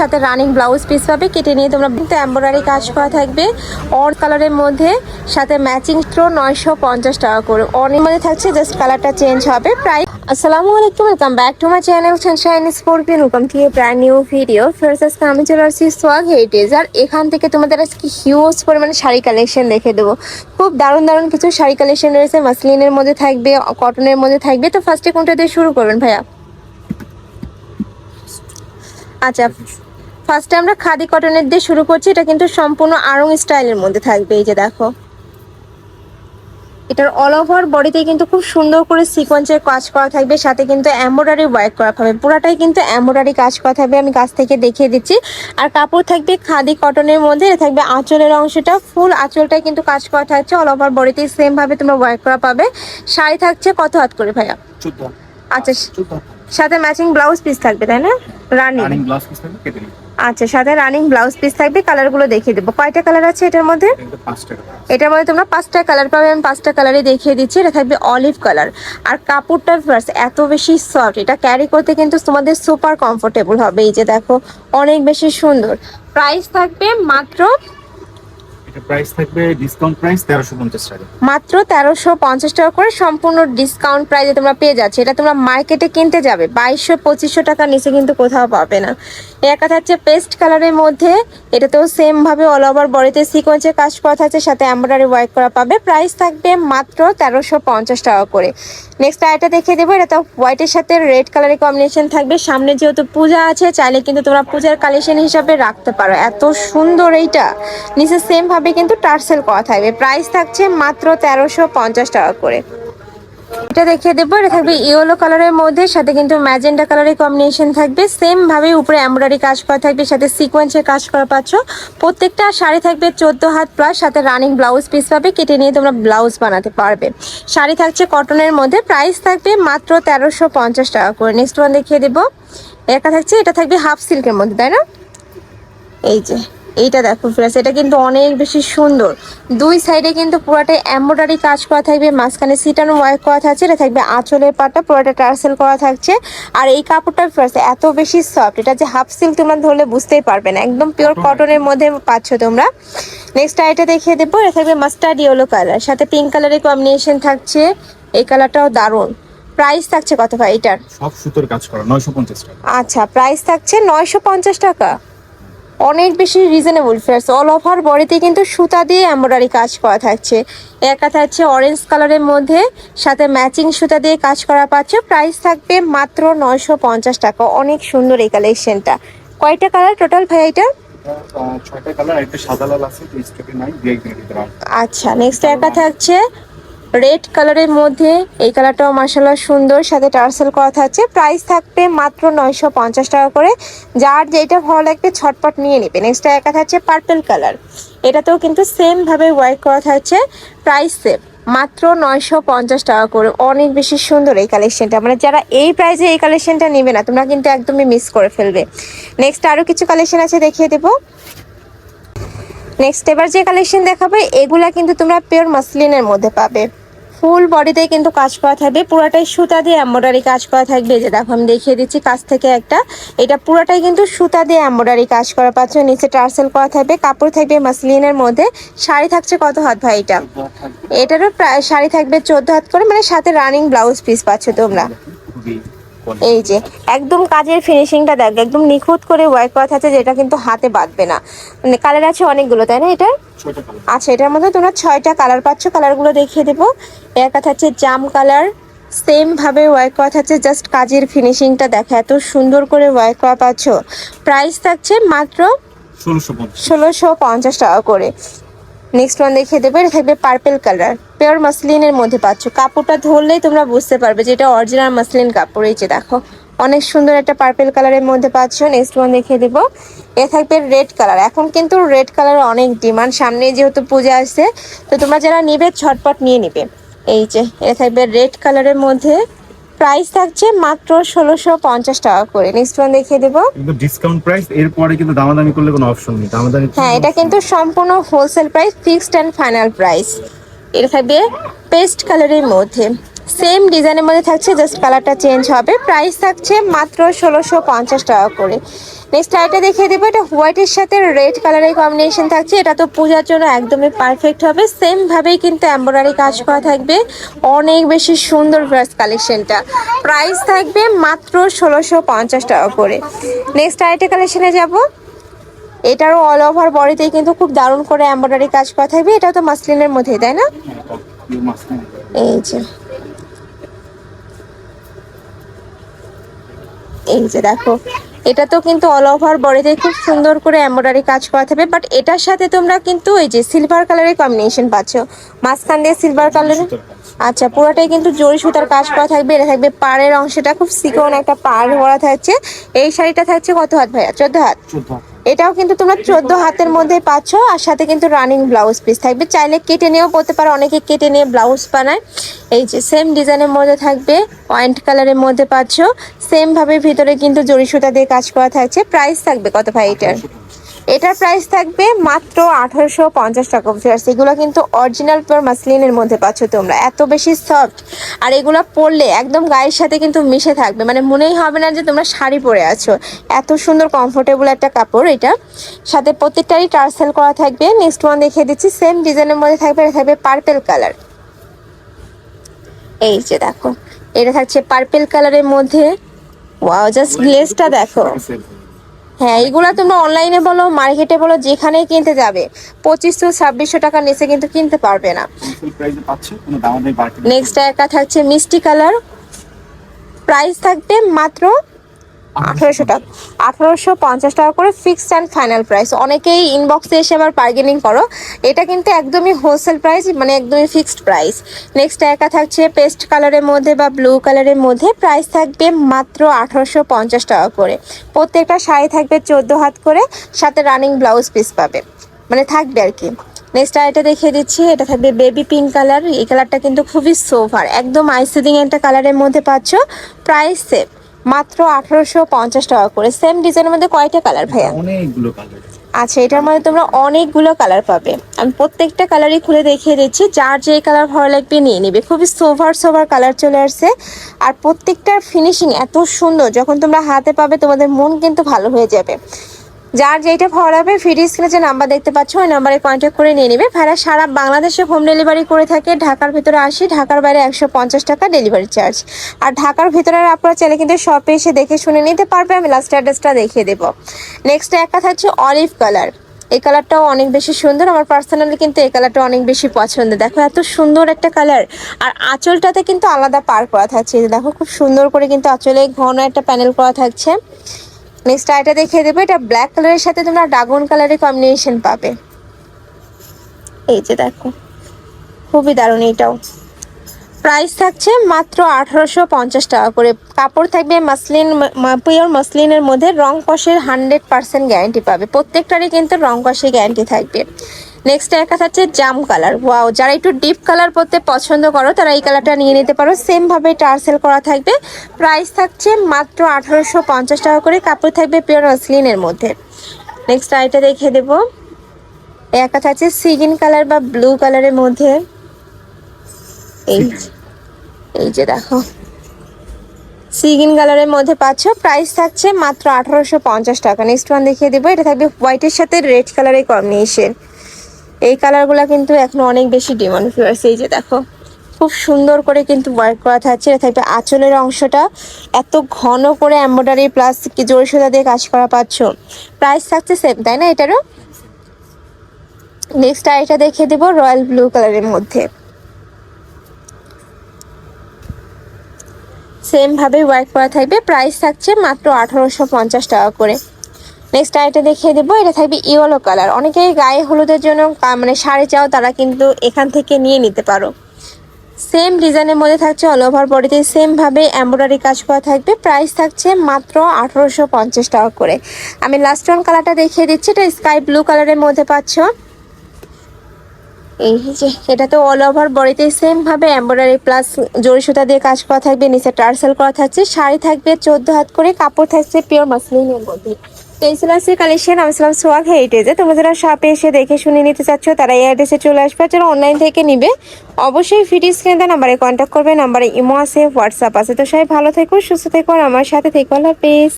সাথে running blouse piece পাবে। কেটে নিয়ে তোমরা কিন্তু এম্ব্রয়ডারি কাজ করা থাকবে। অর কালারের মধ্যে সাথে ম্যাচিং থ্রো নয়শো পঞ্চাশ টাকা করে। অনেক মধ্যে থাকছে জাস্ট কালারটা চেঞ্জ হবে। প্রায় আসসালামু আলাইকুম welcome back to my channel sunshine scorpion welcome to brand new video first আজকে আমি চলে আসছি সোয়াগ হেরিটেজ আর এখান থেকে তোমাদের আজকে হিউজ পরিমাণে শাড়ি কালেকশন দেখে দেবো। খুব দারুণ দারুণ কিছু শাড়ি কালেকশন রয়েছে। মাসলিনের মধ্যে থাকবে কটনের মধ্যে থাকবে। তো ফার্স্টে কোনটা দিয়ে শুরু করবেন ভাইয়া? আচ্ছা ফার্স্টে আমরা খাদি কটনের দিয়ে শুরু করছি, এটা কিন্তু সম্পূর্ণ আড়ং স্টাইলের মধ্যে থাকবে, এই যে দেখো। এটার অল ওভার বডিতে কিন্তু খুব সুন্দর করে সিকোয়েন্সের কাজ করা থাকবে, সাথে কিন্তু এমব্রয়ডারি ওয়ার্ক করা হবে পুরাটাই কিন্তু এমব্রয়ডারি কাজ করা থাকবে, আমি কাছ থেকে দেখিয়ে দিচ্ছি। আর কাপড় থাকবে খাদি কটনের মধ্যে থাকবে আঁচলের অংশটা ফুল আঁচলটাই কিন্তু কাজ করা থাকছে অল ওভার বডিতে সেম ভাবে তোমরা ওয়ার্ক করা পাবে। শাড়ি থাকছে কত হাত করে ভাইয়া? আচ্ছা সাথে ম্যাচিং ব্লাউজ পিস থাকবে তাই না? রানি রানিং ব্লাউজ পিস থাকবে কেটে আচ্ছা সাথে রানিং ব্লাউজ পিস থাকবে কালারগুলো দেখিয়ে দেবো। কয়টা কালার আছে এটার মধ্যে? এটার মধ্যে তোমরা পাঁচটা কালার পাবে আমি পাঁচটা কালারই দেখিয়ে দিচ্ছি। এটা থাকবে অলিভ কালার আর কাপড়টা ফার্স্ট এত বেশি সফট এটা ক্যারি করতে কিন্তু তোমাদের সুপার কমফোর্টেবল হবে। এই যে দেখো অনেক বেশি সুন্দর। প্রাইস থাকবে মাত্র মাত্র তেরোশো পঞ্চাশ টাকা করে সম্পূর্ণ ডিসকাউন্ট প্রাইসে তোমরা পেয়ে যাচ্ছে। এটা তোমরা মার্কেটে কিনতে যাবে। বাইশশো, পঁচিশশো টাকার নিচে কিন্তু কোথাও পাবে না। এক হচ্ছে পেস্ট কালারের মধ্যে। এটাতেও সেম ভাবে অল ওভার বডিতে সিকোয়েন্সের কাজ করা থাকছে, সাথে এমব্রয়ডারি ওয়ার্ক করা পাবে। প্রাইস থাকবে মাত্র তেরোশো পঞ্চাশ টাকা করে। নেক্সট আইটা দেখিয়ে দেবো, এটা তো হোয়াইটের সাথে রেড কালারের কম্বিনেশন থাকবে। সামনে যেহেতু পূজা আছে, চাইলে কিন্তু তোমরা পূজার কালেকশন হিসাবে রাখতে পারো। এত সুন্দর এইটা। নিচে সেম ভাবে কিন্তু টার্সেল করা থাকবে। প্রাইস থাকছে মাত্র তেরোশো পঞ্চাশ টাকা করে। এটা দেখিয়ে দেবো। এটা থাকবে ইয়েলো কালারের মধ্যে সাথে কিন্তু ম্যাজেন্ডা কালারের কম্বিনেশন থাকবে। সেম ভাবে উপরে এমব্রয়ডারি কাজ করা থাকবে সাথে সিকোয়েন্সের কাজ করা পাচ্ছ। প্রত্যেকটা শাড়ি থাকবে চোদ্দ হাত প্লাস সাথে রানিং ব্লাউজ পিস পাবে কেটে নিয়ে তোমরা ব্লাউজ বানাতে পারবে। শাড়ি থাকছে কটনের মধ্যে প্রাইস থাকবে মাত্র তেরোশো পঞ্চাশ টাকা করে। নেক্সট ওয়ান দেখিয়ে দেবো। একা থাকছে এটা থাকবে হাফ সিল্কের মধ্যে তাই না? এই যে। এইটা দেখো ফ্রেন্ডস এটা কিন্তু অনেক বেশি সুন্দর। দুই সাইডে কিন্তু পুরোটাই এমব্রয়ডারি কাজ করা থাকবে মাঝখানে সিটানো ওয়ার্ক করা থাকছে এটা থাকবে আঁচলের পাটটা পুরোটা টার্সেল করা থাকছে। আর এই কাপড়টা ফ্রেন্ডস এত বেশি সফট এটা যে হাফ সিল্ক তোমরা ধরলে বুঝতেই পারবে না একদম পিওর কটনের মধ্যে পাচ্ছ তোমরা। নেক্সট এটা দেখিয়ে দেবো এটা থাকবে মাস্টার্ড ইয়েলো কালার সাথে পিঙ্ক কালারের কম্বিনেশন থাকছে এই কালারটাও দারুণ। প্রাইস থাকছে কত ভাই এটার? সব সুতোর কাজ করা নয়শো পঞ্চাশ টাকা। আচ্ছা প্রাইস থাকছে নয়শো পঞ্চাশ টাকা। অনেক বেশি রিজনেবল ফেয়ার্স অল ওভার বডিতে কিন্তু সুতা দিয়ে এমব্রয়ডারি কাজ করা থাকছে। একা থাকছে অরেঞ্জ কালারের মধ্যে সাথে ম্যাচিং সুতা দিয়ে কাজ করা পাচ্ছ। প্রাইস থাকবে মাত্র নয়শো পঞ্চাশ টাকা। অনেক সুন্দর এই কালেকশনটা কয়টা কালার টোটাল ভাই এটা? একটা। আচ্ছা নেক্সট একা থাকছে রেড কালারের মধ্যে। এই কালারটাও মাসাল্লাহ সুন্দর। সাথে টার্সেল করা থাকছে। প্রাইস থাকবে মাত্র নয়শো পঞ্চাশ টাকা করে। যার যেটা ভালো লাগবে ছটপট নিয়ে নেবে। নেক্সট একা থাকছে পার্পেল কালার এটাতেও কিন্তু সেমভাবে ওয়ার্ক করা থাকছে। প্রাইস সেম মাত্র নয়শো পঞ্চাশ টাকা করে। অনেক বেশি সুন্দর এই কালেকশনটা মানে যারা এই প্রাইসে এই কালেকশনটা নেবে না, তোমরা কিন্তু একদমই মিস করে ফেলবে। নেক্সট আরও কিছু কালেকশন আছে দেখিয়ে দেবো। নেক্সট এবার যে কালেকশন দেখাবে, এগুলা কিন্তু তোমরা পিওর মাসলিনের মধ্যে পাবে। ফুল বডিতে কিন্তু কাজ করা থাকবে, পুরাটাই সুতা দিয়ে এম্ব্রয়ডারি কাজ করা থাকবে। যে দেখো, আমি দেখিয়ে দিচ্ছি কাছ থেকে একটা। এটা পুরাটাই কিন্তু সুতা দিয়ে এম্ব্রয়ডারি কাজ করা পাচ্ছ। নিচে টার্সেল করা থাকবে, কাপড় থাকবে মাসলিনের মধ্যে। শাড়ি থাকছে কত হাত ভাই এটা? এটারও প্রায়, শাড়ি থাকবে চোদ্দ হাত করে মানে সাথে রানিং ব্লাউজ পিস পাচ্ছ তোমরা। এই যে একদম কাজের ফিনিশিংটা দেখ একদম নিখুঁত করে ওয়ার্ক করা থাকছে যেটা কিন্তু হাতে বাঁধবে না। মানে কালার আছে অনেকগুলো তাই না এটার কালার আচ্ছা এটার মধ্যে তোমরা ছয়টা কালার পাচ্ছ কালারগুলো দেখিয়ে দেবো। এর কথা হচ্ছে জাম কালার সেম ভাবে ওয়ার্ক করা থাকছে জাস্ট কাজের ফিনিশিংটা দেখো এত সুন্দর করে ওয়ার্ক করা পাচ্ছ। প্রাইস থাকছে মাত্র ষোলোশো পঞ্চাশ টাকা করে। নেক্সট ওয়ান দেখিয়ে দেবে, এটা থাকবে পার্পেল কালার পিওর মাসলিনের মধ্যে পাচ্ছ। কাপড়টা ধরলেই তোমরা বুঝতে পারবে যে এটা অরিজিনাল মাসলিন কাপড়। এই যে দেখো, অনেক সুন্দর একটা পার্পেল কালারের মধ্যে পাচ্ছ। নেক্সট ওয়ান দেখিয়ে দেবো, এ থাকবে রেড কালার এখন কিন্তু রেড কালার অনেক ডিমান্ড সামনে যেহেতু পূজা আসছে, তো তোমরা যারা নিবে, ছটপট নিয়ে নিবে। এই যে, এ থাকবে রেড কালারের মধ্যে প্রাইস থাকছে মাত্র ষোলোশো পঞ্চাশ টাকা করে। নেক্সট ওয়ান দেখিয়ে দেবো। কিন্তু ডিসকাউন্ট প্রাইস এরপরে কিন্তু দামাদামি করলে কোনো অপশন নেই। দামাদামি হ্যাঁ এটা কিন্তু সম্পূর্ণ wholesale price fixed and final price এটা থাকবে পেস্ট কালারের মধ্যে। সেম ডিজাইনের মধ্যে থাকছে জাস্ট কালারটা চেঞ্জ হবে। প্রাইস থাকছে মাত্র ষোলোশো পঞ্চাশ টাকা করে। নেক্সট আইটা দেখিয়ে দেবো। এটা হোয়াইটের সাথে রেড কালারের কম্বিনেশন থাকছে। এটা তো পূজার জন্য একদমই পারফেক্ট হবে। সেম ভাবেই কিন্তু এমব্রয়ডারি কাজ করা থাকবে। অনেক বেশি সুন্দর ড্রেস কালেকশনটা প্রাইস থাকবে মাত্র ষোলোশো পঞ্চাশ টাকা করে। নেক্সট আইটা কালেকশনে যাব। এটারও অল ওভার বডিতেই কিন্তু খুব দারুণ করে এমব্রয়ডারি কাজ করা থাকবে। এটাও তো মাসলিনের মধ্যে তাই না? এই যে। এই যে দেখো। এটা তো কিন্তু অল ওভার বডিতে খুব সুন্দর করে এম্বয়ডারি কাজ করা থাকবে বাট এটার সাথে তোমরা কিন্তু ওই যে সিলভার কালারের কম্বিনেশন পাচ্ছ। মাঝখান দিয়ে সিলভার সুতোর আচ্ছা পুরোটাই কিন্তু জরি সুতার কাজ করা থাকবে এটা থাকবে পাড়ের অংশটা খুব সিকোন একটা পাড় করা থাকছে। এই শাড়িটা থাকছে কত হাত ভাইয়া? চোদ্দ হাত। চোদ্দ হাত। এটাও কিন্তু তোমরা চোদ্দ হাতের মধ্যে পাচ্ছ আর সাথে কিন্তু রানিং ব্লাউজ পিস থাকবে। চাইলে কেটে নিয়েও পরতে পারো অনেকে কেটে নিয়ে ব্লাউজ বানায়। এই যে সেম ডিজাইনের মধ্যে থাকবে পয়েন্ট কালারের মধ্যে পাচ্ছ। সেমভাবে ভিতরে কিন্তু জড়ি সুতা দিয়ে কাজ করা থাকছে। প্রাইস থাকবে কত ভাই এটার? এটার প্রাইস থাকবে মাত্র আঠারোশো পঞ্চাশ টাকা ভিউয়ার্স এগুলো কিন্তু অরিজিনাল পিওর মাসলিনের মধ্যে পাচ্ছ তোমরা। এত বেশি সফট আর এগুলো পরলে একদম গায়ের সাথে কিন্তু মিশে থাকবে। মানে মনেই হবে না যে তোমরা শাড়ি পরে আছো। এত সুন্দর কমফোর্টেবল একটা কাপড় এটা। সাথে প্রত্যেকটারই টার্সেল করা থাকবে। নেক্সট ওয়ান দেখিয়ে দিচ্ছি। সেম ডিজাইনের মধ্যে থাকবে। এটা থাকবে পার্পেল কালার এই যে দেখো। এটা থাকছে পার্পেল কালারের মধ্যে। ওয়াও জাস্ট গ্লেজটা দেখো। হয়ে এগুলো তোমরা অনলাইনে বলো মার্কেটে বলো যেখানেই কিনতে যাবে পঁচিশশো ছাব্বিশশো টাকার নিচে কিন্তু কিনতে পারবে না। নেক্সট একটা থাকছে মিষ্টি কালার। প্রাইস থাকবে মাত্র আঠারোশো টাকা আঠারোশো পঞ্চাশ টাকা করে ফিক্সড অ্যান্ড ফাইনাল প্রাইস অনেকেই ইনবক্সে এসে আবার বার্গেনিং করো। এটা কিন্তু একদমই হোলসেল প্রাইস মানে একদমই ফিক্সড প্রাইস নেক্সট একা থাকছে পেস্ট কালারের মধ্যে বা ব্লু কালারের মধ্যে। প্রাইস থাকবে মাত্র আঠারোশো পঞ্চাশ টাকা করে। প্রত্যেকটা শাড়ি থাকবে চোদ্দ হাত করে। সাথে রানিং ব্লাউজ পিস পাবে। মানে থাকবে আর কি। নেক্সট আরেকটা দেখিয়ে দিচ্ছি। এটা থাকবে বেবি পিঙ্ক কালার এই কালারটা কিন্তু খুবই সোভার একদম আইসিডিং একটা কালারের মধ্যে পাচ্ছ। প্রাইস সেম মাত্র আঠারোশো পঞ্চাশ টাকা করে। সেম ডিজাইনের মধ্যে কয়টা কালার ভাইয়া? অনেকগুলো কালার আচ্ছা এটার মধ্যে তোমরা অনেকগুলো কালার পাবে। আমি প্রত্যেকটা কালারই খুলে দেখিয়ে দিচ্ছি। যার যে কালার ভালো লাগবে নিয়ে নিবে। খুবই সোভার সোভার কালার চলে আসছে। আর প্রত্যেকটার ফিনিশিং এত সুন্দর। যখন তোমরা হাতে পাবে তোমাদের মন কিন্তু ভালো হয়ে যাবে। যার যেটা ভালো লাগবে ফ্রি স্ক্রিনে যে নাম্বার দেখতে পাচ্ছ, ওই নাম্বারে কন্ট্যাক্ট করে নিয়ে নিবে। ভাইরা সারা বাংলাদেশে হোম ডেলিভারি করে থাকে। ঢাকার ভিতরে আসি, ঢাকার বাইরে একশো পঞ্চাশ টাকা ডেলিভারি চার্জ আর ঢাকার ভিতরে আপনারা চাইলে কিন্তু শপে এসে দেখে শুনে নিতে পারবে, আমি লাস্ট অ্যাড্রেসটা দেখিয়ে দেবো। নেক্সট একটা থাকছে অলিভ কালার এই কালারটাও অনেক বেশি সুন্দর, আমার পার্সোনালি কিন্তু এই কালারটা অনেক বেশি পছন্দ। দেখো এত সুন্দর একটা কালার আর আঁচলটাতে কিন্তু আলাদা পার করা থাকছে। দেখো, খুব সুন্দর করে কিন্তু আঁচলে ঘন একটা প্যানেল করা থাকছে। নেক্সট আইটা দেখিয়ে দেবো, এটা ব্ল্যাক কালারের সাথে তোমরা ড্রাগন কালারের কম্বিনেশন পাবে। এই যে দেখো, খুবই দারুণ এটাও। প্রাইস থাকছে মাত্র আঠারোশো পঞ্চাশ টাকা করে। কাপড় থাকবে মাসলিন পিওর মাসলিনের মধ্যে রং কষের হান্ড্রেড পার্সেন্ট গ্যারান্টি পাবে। প্রত্যেকটারই কিন্তু রং কষে গ্যারান্টি থাকবে। নেক্সট একটা থাকছে জাম কালার ওয়াও যারা একটু ডিপ কালার পরতে পছন্দ করো, তারা এই কালারটা নিয়ে নিতে পারো। সেম ভাবে টার্সেল করা থাকবে। প্রাইস থাকছে মাত্র আঠারোশো পঞ্চাশ টাকা করে। কাপড় থাকবে পিওর মাসলিনের মধ্যে। নেক্সট আইটা দেখে দেবো। একা থাকছে সিগিন কালার বা ব্লু কালারের মধ্যে। এই এই যে দেখো। সিগিন কালারের মধ্যে পাচ্ছ। প্রাইস থাকছে মাত্র আঠারোশো পঞ্চাশ টাকা। নেক্সট ওয়ান দেখিয়ে দেবো। এটা থাকবে হোয়াইটের সাথে রেড কালারের কম্বিনেশন এই কালারগুলো কিন্তু এখন অনেক বেশি ডিমান্ড ফিওর্স এই যে দেখো, খুব সুন্দর করে কিন্তু ওয়ার্ক করা থাকছে। এটা থাকবে আঁচলের অংশটা। এত ঘন করে এম্ব্রয়ডারি প্লাস কি জোর সোজা দিয়ে কাজ করা পাচ্ছ। প্রাইস থাকছে সেম তাই না এটারও? নেক্সট আর এটা দেখিয়ে দেবো রয়্যাল ব্লু কালারের মধ্যে। সেম ভাবে ওয়ার্ক করা থাকবে। প্রাইস থাকছে মাত্র আঠারোশো পঞ্চাশ টাকা করে। নেক্সট আইটা দেখিয়ে দেবো, এটা থাকবে ইয়েলো কালার অনেকেই গায়ে হলুদের জন্য মানে শাড়ি চাও, তারা কিন্তু এখান থেকে নিয়ে নিতে পারো। সেম ডিজাইনের মধ্যে থাকছে অল ওভার বডিতে সেম ভাবে এমব্রয়ডারি কাজ করা থাকবে। প্রাইস থাকছে মাত্র আঠারোশো পঞ্চাশ টাকা করে। আমি লাস্ট ওয়ান কালারটা দেখিয়ে দিচ্ছি, এটা স্কাই ব্লু কালারের মধ্যে পাচ্ছ। এই যে, এটা তো অল ওভার বডিতে সেম ভাবে এমব্রয়ডারি প্লাস জরি সুতা দিয়ে কাজ করা থাকবে, নিচে টার্সেল করা থাকছে। শাড়ি থাকবে চোদ্দ হাত করে, কাপড় থাকছে পিওর মাসলিনের মধ্যে। তো এই কালেকশন আমি ছিলাম সোয়াগ হেরিটেজে তোমরা যারা শপে এসে দেখে শুনে নিতে চাচ্ছ, তারা এই অ্যাড্রেসে চলে আসবে। যারা অনলাইন থেকে নিবে, অবশ্যই ফিটি স্ক্রিনে নাম্বারে কন্ট্যাক্ট করবে। নাম্বারে ইমো আছে হোয়াটসঅ্যাপ আছে। তো সবাই ভালো থেকো, সুস্থ থেকো, আর আমার সাথে থেকো। আল্লাহ হাফেজ।